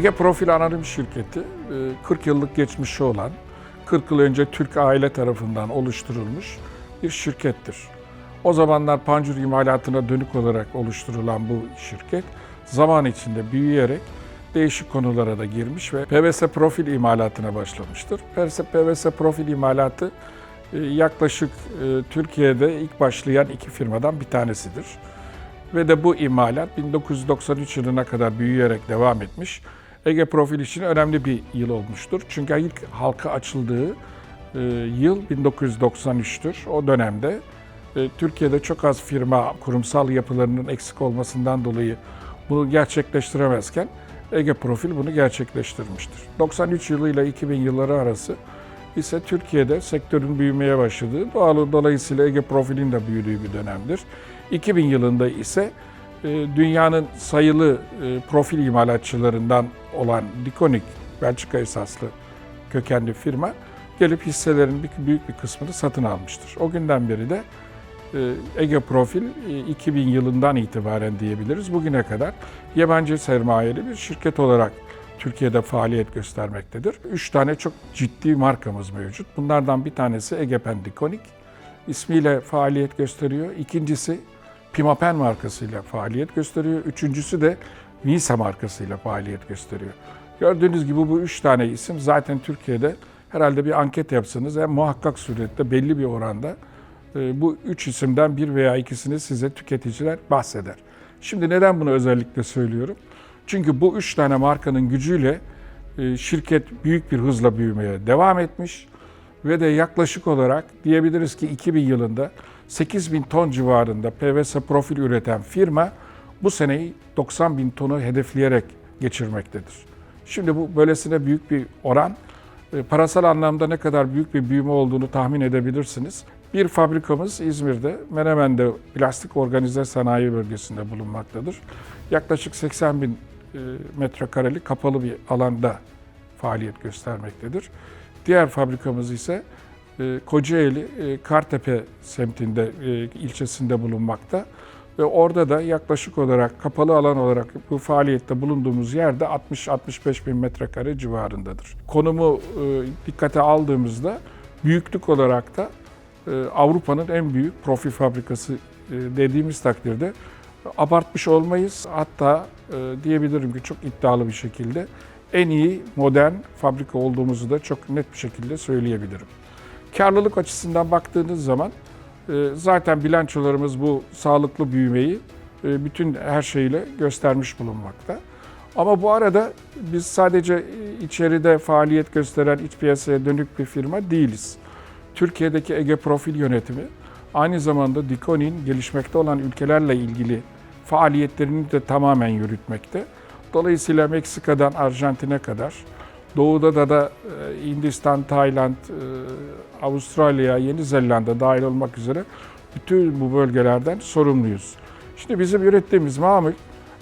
Ege Profil Anonim Şirketi, e, 40 yıllık geçmişi olan, 40 yıl önce Türk aile tarafından oluşturulmuş bir şirkettir. O zamanlar pancur imalatına dönük olarak oluşturulan bu şirket, zaman içinde büyüyerek değişik konulara da girmiş ve PVC profil imalatına başlamıştır. PVC profil imalatı e, yaklaşık e, Türkiye'de ilk başlayan iki firmadan bir tanesidir. Ve de bu imalat 1993 yılına kadar büyüyerek devam etmiş. Ege Profil için önemli bir yıl olmuştur. Çünkü ilk halka açıldığı e, yıl 1993'tür. O dönemde e, Türkiye'de çok az firma kurumsal yapılarının eksik olmasından dolayı bunu gerçekleştiremezken Ege Profil bunu gerçekleştirmiştir. 93 yılı ile 2000 yılları arası ise Türkiye'de sektörün büyümeye başladığı, doğal dolayısıyla Ege Profil'in de büyüdüğü bir dönemdir. 2000 yılında ise dünyanın sayılı e, profil imalatçılarından olan Dikonik, Belçika esaslı kökenli firma gelip hisselerin büyük bir kısmını satın almıştır. O günden beri de e, Ege Profil e, 2000 yılından itibaren diyebiliriz. Bugüne kadar yabancı sermayeli bir şirket olarak Türkiye'de faaliyet göstermektedir. Üç tane çok ciddi markamız mevcut. Bunlardan bir tanesi Egepen Dikonik ismiyle faaliyet gösteriyor. İkincisi Pimapen markasıyla faaliyet gösteriyor. Üçüncüsü de Visa markasıyla faaliyet gösteriyor. Gördüğünüz gibi bu üç tane isim zaten Türkiye'de herhalde bir anket yapsanız en muhakkak surette belli bir oranda e, bu üç isimden bir veya ikisini size tüketiciler bahseder. Şimdi neden bunu özellikle söylüyorum? Çünkü bu üç tane markanın gücüyle e, şirket büyük bir hızla büyümeye devam etmiş ve de yaklaşık olarak diyebiliriz ki 2000 yılında 8 bin ton civarında PVC profil üreten firma bu seneyi 90 bin tonu hedefleyerek geçirmektedir. Şimdi bu böylesine büyük bir oran e, parasal anlamda ne kadar büyük bir büyüme olduğunu tahmin edebilirsiniz. Bir fabrikamız İzmir'de, Menemen'de plastik organize sanayi bölgesinde bulunmaktadır. Yaklaşık 80 bin e, metrekarelik kapalı bir alanda faaliyet göstermektedir. Diğer fabrikamız ise Kocaeli e, Kartepe semtinde, e, ilçesinde bulunmakta. Ve orada da yaklaşık olarak kapalı alan olarak bu faaliyette bulunduğumuz yerde 60-65 bin metrekare civarındadır. Konumu e, dikkate aldığımızda büyüklük olarak da e, Avrupa'nın en büyük profil fabrikası e, dediğimiz takdirde abartmış olmayız. Hatta e, diyebilirim ki çok iddialı bir şekilde en iyi modern fabrika olduğumuzu da çok net bir şekilde söyleyebilirim. Karlılık açısından baktığınız zaman e, zaten bilançolarımız bu sağlıklı büyümeyi e, bütün her şeyle göstermiş bulunmakta. Ama bu arada biz sadece içeride faaliyet gösteren iç piyasaya dönük bir firma değiliz. Türkiye'deki Ege Profil Yönetimi aynı zamanda Dikonik'in gelişmekte olan ülkelerle ilgili faaliyetlerini de tamamen yürütmekte. Dolayısıyla Meksika'dan Arjantin'e kadar, doğuda da da e, Hindistan, Tayland, e, Avustralya, Yeni Zelanda dahil olmak üzere bütün bu bölgelerden sorumluyuz. Şimdi bizim ürettiğimiz mamul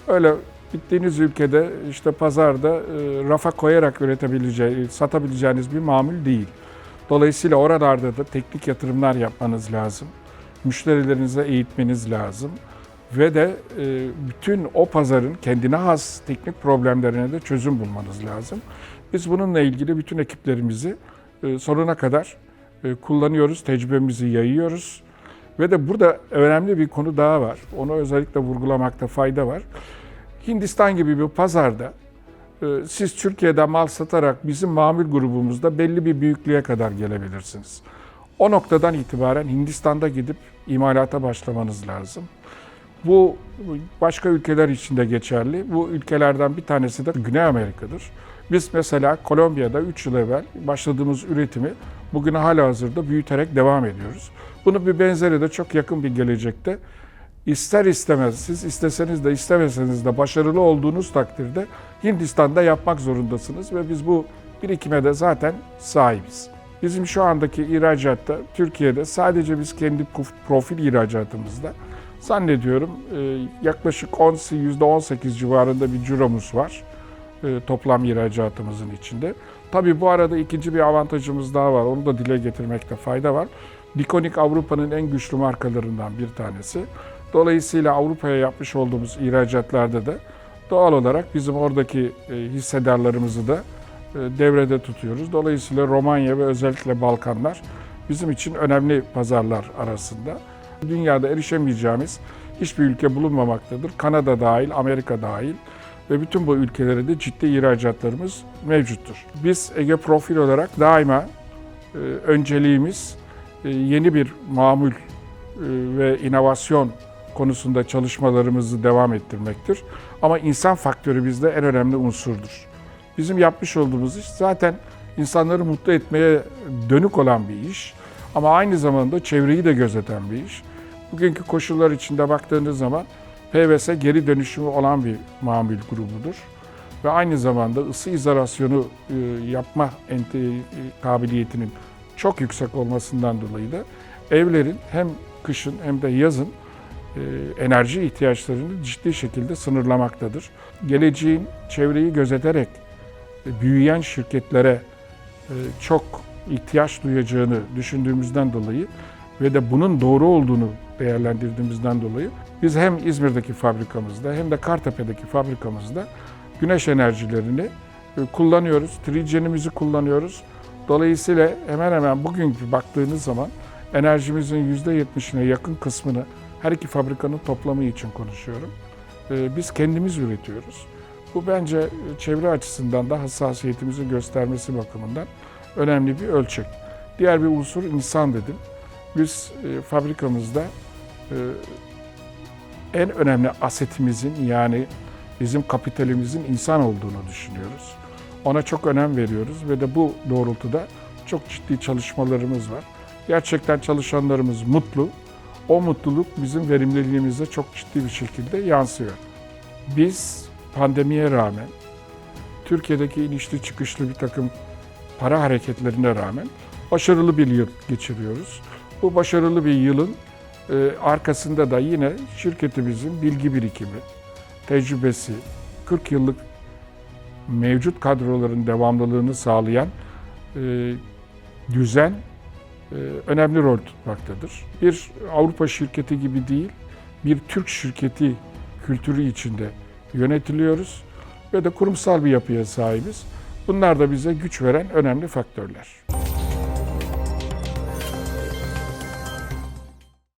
öyle gittiğiniz ülkede işte pazarda e, rafa koyarak üretebileceğiniz, satabileceğiniz bir mamul değil. Dolayısıyla oralarda da teknik yatırımlar yapmanız lazım. Müşterilerinize eğitmeniz lazım. Ve de bütün o pazarın kendine has teknik problemlerine de çözüm bulmanız lazım. Biz bununla ilgili bütün ekiplerimizi e, sonuna kadar e, kullanıyoruz, tecrübemizi yayıyoruz. Ve de burada önemli bir konu daha var. Onu özellikle vurgulamakta fayda var. Hindistan gibi bir pazarda e, siz Türkiye'den mal satarak bizim mamul grubumuzda belli bir büyüklüğe kadar gelebilirsiniz. O noktadan itibaren Hindistan'da gidip imalata başlamanız lazım. Bu başka ülkeler için de geçerli. Bu ülkelerden bir tanesi de Güney Amerika'dır. Biz mesela Kolombiya'da 3 yıl evvel başladığımız üretimi bugüne hala hazırda büyüterek devam ediyoruz. Bunun bir benzeri de çok yakın bir gelecekte ister istemez siz isteseniz de istemeseniz de başarılı olduğunuz takdirde Hindistan'da yapmak zorundasınız ve biz bu birikime de zaten sahibiz. Bizim şu andaki ihracatta Türkiye'de sadece biz kendi profil ihracatımızda zannediyorum e, yaklaşık 10, %18 civarında bir ciromuz var toplam ihracatımızın içinde. Tabii bu arada ikinci bir avantajımız daha var. Onu da dile getirmekte fayda var. Dikonik Avrupa'nın en güçlü markalarından bir tanesi. Dolayısıyla Avrupa'ya yapmış olduğumuz ihracatlarda da Doğal olarak bizim oradaki e, hissedarlarımızı da e, devrede tutuyoruz. Dolayısıyla Romanya ve özellikle Balkanlar bizim için önemli pazarlar arasında. Dünyada erişemeyeceğimiz hiçbir ülke bulunmamaktadır. Kanada dahil, Amerika dahil ve bütün bu ülkelere de ciddi ihracatlarımız mevcuttur. Biz Ege Profil olarak daima e, önceliğimiz e, yeni bir mamul e, ve inovasyon konusunda çalışmalarımızı devam ettirmektir. Ama insan faktörü bizde en önemli unsurdur. Bizim yapmış olduğumuz iş zaten insanları mutlu etmeye dönük olan bir iş. Ama aynı zamanda çevreyi de gözeten bir iş. Bugünkü koşullar içinde baktığınız zaman PVS geri dönüşümü olan bir mamul grubudur. Ve aynı zamanda ısı izolasyonu e, yapma ente- kabiliyetinin çok yüksek olmasından dolayı da evlerin hem kışın hem de yazın e, enerji ihtiyaçlarını ciddi şekilde sınırlamaktadır. Geleceğin çevreyi gözeterek e, büyüyen şirketlere e, çok ihtiyaç duyacağını düşündüğümüzden dolayı ve de bunun doğru olduğunu değerlendirdiğimizden dolayı biz hem İzmir'deki fabrikamızda hem de Kartepe'deki fabrikamızda güneş enerjilerini e, kullanıyoruz. Trijenimizi kullanıyoruz. Dolayısıyla hemen hemen bugünkü baktığınız zaman enerjimizin %70'ine yakın kısmını her iki fabrikanın toplamı için konuşuyorum. E, Biz kendimiz üretiyoruz. Bu bence çevre açısından da hassasiyetimizin göstermesi bakımından önemli bir ölçek. Diğer bir unsur insan dedim. Biz e, fabrikamızda en önemli asetimizin yani bizim kapitalimizin insan olduğunu düşünüyoruz. Ona çok önem veriyoruz ve de bu doğrultuda çok ciddi çalışmalarımız var. Gerçekten çalışanlarımız mutlu. O mutluluk bizim verimliliğimize çok ciddi bir şekilde yansıyor. Biz pandemiye rağmen Türkiye'deki inişli çıkışlı bir takım para hareketlerine rağmen başarılı bir yıl geçiriyoruz. Bu başarılı bir yılın arkasında da yine şirketimizin bilgi birikimi, tecrübesi, 40 yıllık mevcut kadroların devamlılığını sağlayan e, düzen e, önemli rol tutmaktadır. Bir Avrupa şirketi gibi değil, bir Türk şirketi kültürü içinde yönetiliyoruz ve de kurumsal bir yapıya sahibiz. Bunlar da bize güç veren önemli faktörler.